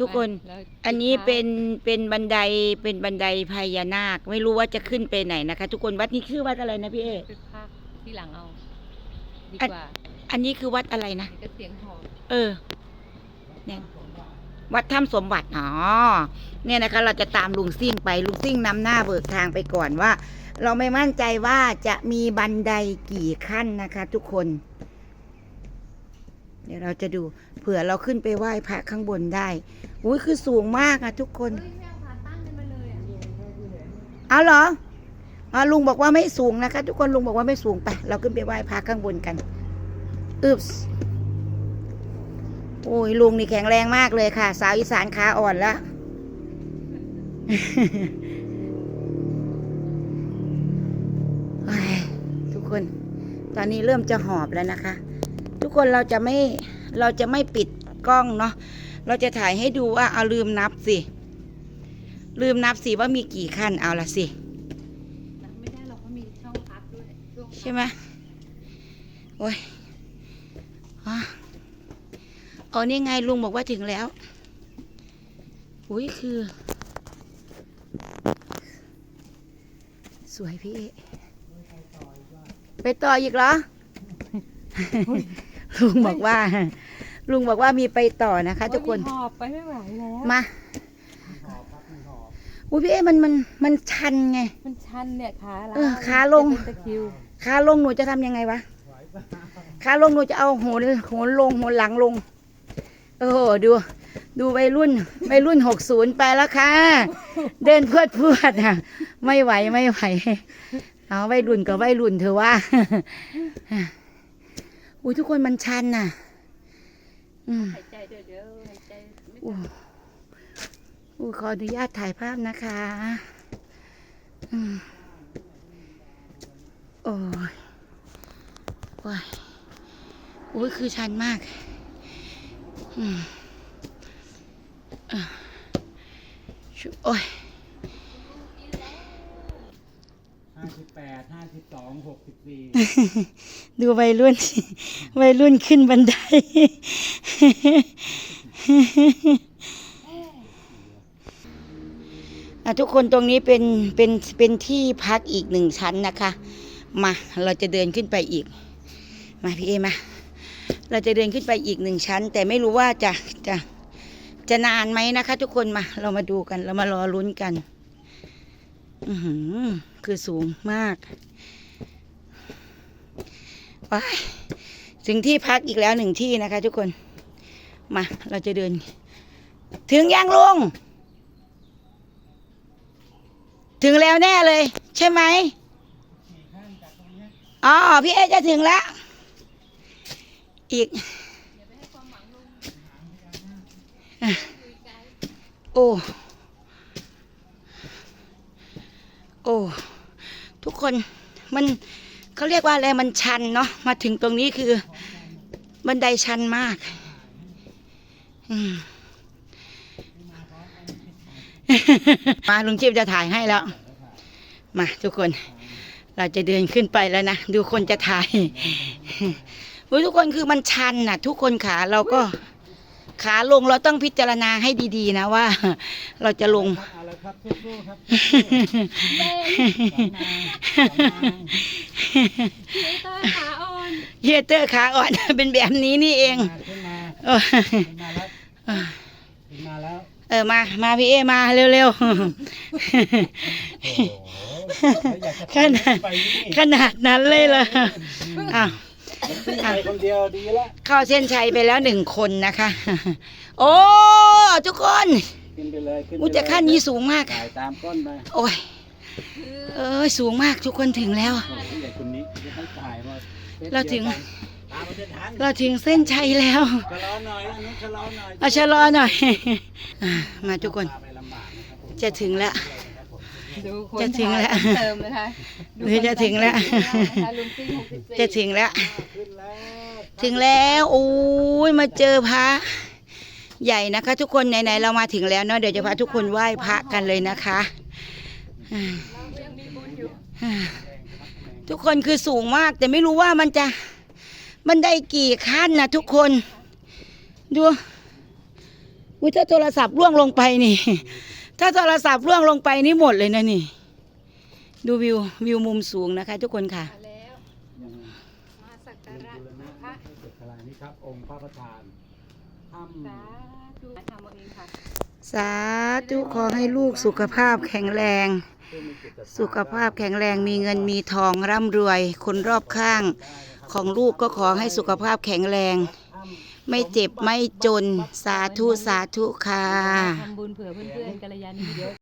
ทุกคน แล้วอันนี้สุดท้ายเป็นเป็นบันไดเป็นบันไดพญานาค ไม่รู้ว่าจะขึ้นไปไหนนะคะ ทุกคนวัดนี้คือวัดอะไรนะพี่เอเป็นภาคที่หลังเอา ดีอันกว่าอันนี้คือวัดอะไรนะนี่ก็เสียงหอบเออ เนี่ย วัดถ้ำสมบัติ อ๋อ เนี่ยนะคะ เราจะตามลุงซิ่งไป ลุงซิ่งนำหน้าเบิกทางไปก่อนว่า เราไม่มั่นใจว่าจะมีบันไดกี่ขั้นนะคะ ทุกคนเดี๋ยวเราจะดูเผื่อเราขึ้นไปไหว้พระข้างบนได้อุ้ยคือสูงมากอะทุกคนเอาเหรออ๋อลุงบอกว่าไม่สูงนะคะ ทุกคนลุงบอกว่าไม่สูงไปเราขึ้นไปไหว้พระข้างบนกันอึบโอ้ยลุงนี่แข็งแรงมากเลยค่ะ สาวอีสานขาอ่อนแล้วทุกคน ตอนนี้เริ่มจะหอบแล้วนะคะ ทุกคนเราจะไม่เราจะไม่ปิดกล้องเนาะเราจะถ่ายให้ดูว่าเอาลืมนับสิ ลืมนับสิว่ามีกี่ขั้นเอาละสิใช่ไหมโอ้ยอ๋อนี่ไงลุงบอกว่าถึงแล้วอุ้ยคือ สวยพี่ ไปต่ออีกเหรอ ลุงบอกว่า ลุงบอกว่ามีไปต่อนะคะ ทุกคนโอ้ยมีหอบไปไม่ไหวแล้วมาอุ้ยพี่เอ๊ะมันมันมันชันไง มันชันเนี่ยขาเออขาลงจะเป็นตะคริวขาลงหนูจะทำยังไงวะขาลงหนูจะเอาโหนโหนลงโหนหลังลงโอ้โหดู ดูวัยรุ่นวัยรุ่นหกศูนย์ไปแล้วค่ะ เดินพรวดพรวดอะ ไม่ไหวไม่ไหว เอาวัยรุ่นกับวัยรุ่นเธอว่า อุ้ยทุกคนมันชันน่ะ อืมหายใจเด้อเด้อหายใจไม่อู้อู้ขออนุญาตถ่ายภาพนะคะอืมโอ้ยว้ายอุ้ยคือชันมาก อืมอะชุโอ้ย ห้าสิบแปดห้า สองหกสิบสี่ดูวัยรุ่น วัยรุ่นขึ้นบันได ทุกคนตรงนี้เป็นเป็นเป็นที่พักอีกหนึ่งชั้นนะคะ มาเราจะเดินขึ้นไปอีก มาพี่เอมา เราจะเดินขึ้นไปอีกหนึ่งชั้น แต่ไม่รู้ว่าจะจะจะนานไหมนะคะ ทุกคนมา เรามาดูกัน เรามารอลุ้นกัน อือหือ คือสูงมาก ว้าถึงที่พักอีกแล้วหนึ่งที่นะคะ ทุกคน มา เราจะเดิน ถึงยังลุง ถึงแล้วแน่เลย ใช่ไหมอ๋อ พี่เอจะถึงแล้ว อีก โอ้ โอ้ ทุกคนมัน เขาเรียกว่าอะไรมันชันเนาะมาถึงตรงนี้คือ บันไดชันมาก อืมมาลุงจิบจะถ่ายให้แล้ว มาทุกคน เราจะเดินขึ้นไปแล้วนะ ดูคนจะถ่ายอุ๊ยทุกคนคือมันชันน่ะ ทุกคนขาเราก็ขาลงเราต้องพิจารณาให้ดีๆนะว่า เราจะลง เอาละครับสู้ๆครับสู้ๆเฮ้ยตาขาอ่อนเฮเตอร์ขาอ่อน เป็นแบบนี้นี่เองขึ้นมาขึ้นมาแล้วขึ้นมาแล้ว เออมา มาพี่เอมาเร็วๆขนาดขนาดนั้นเลยเหรออ้าวคนเดียวดีแล้วเข้าเส้นชัยไปแล้วหนึ่งคนนะคะ โอ้ทุกคนขึ้นไปเลยขึ้นไปอุยแต่ขั้นนี้สูงมากถ่ายตามก้นไปโอ้ยเออสูงมากทุกคนถึงแล้ว เราถึงตามมาจะทันเราถึงเส้นชัยแล้วชะลอหน่อยอันนู้นชะลอหน่อยเอาชะลอหน่อยอะมาทุกคนพาไปลำบากนะครับผมจะถึงแล้ว ดูคนจะถึงแล้วถ่ายเติมนะคะดูเดี๋ยวจะถึงแล้ว นะคะลุงซิ่งหกสิบสี่จะถึงแล้วขึ้นแล้ว ถึงแล้วโอ้ยมาเจอพระใหญ่นะคะ ทุกคนไหนๆเรามาถึงแล้วเนาะเดี๋ยวจะพาทุกคนไหว้พระกันเลยนะคะอ่าอ่า ทุกคนคือสูงมาก แต่ไม่รู้ว่ามันจะมันได้กี่ขั้นนะทุกคน ดูอุ้ยถ้าโทรศัพท์ร่วงลงไปนี่ ถ้าโทรศัพท์ร่วงลงไปนี่หมดเลยนะนี่ ดูวิววิวมุมสูงนะคะ ทุกคนค่ะมาแล้วยังมาสักกาบูระรณะพระให้เสร็จอะไรนี่ครับ องค์พระประธานถ้สาธุทำเอาเองค่ะ สาธุขอให้ลูกสุขภาพแข็งแรงำผู้มีจิตศรัทธสุขภาพแข็งแรงมีเงินมีทองร่ำรวย คนรอบข้างของลูกก็ขอให้สุขภาพแข็งแรงถ้ำไม่เจ็บไม่จนสาธุสาธุค่ะ ทำบุญเผื่อเพื่อนๆกัลยาณมิตร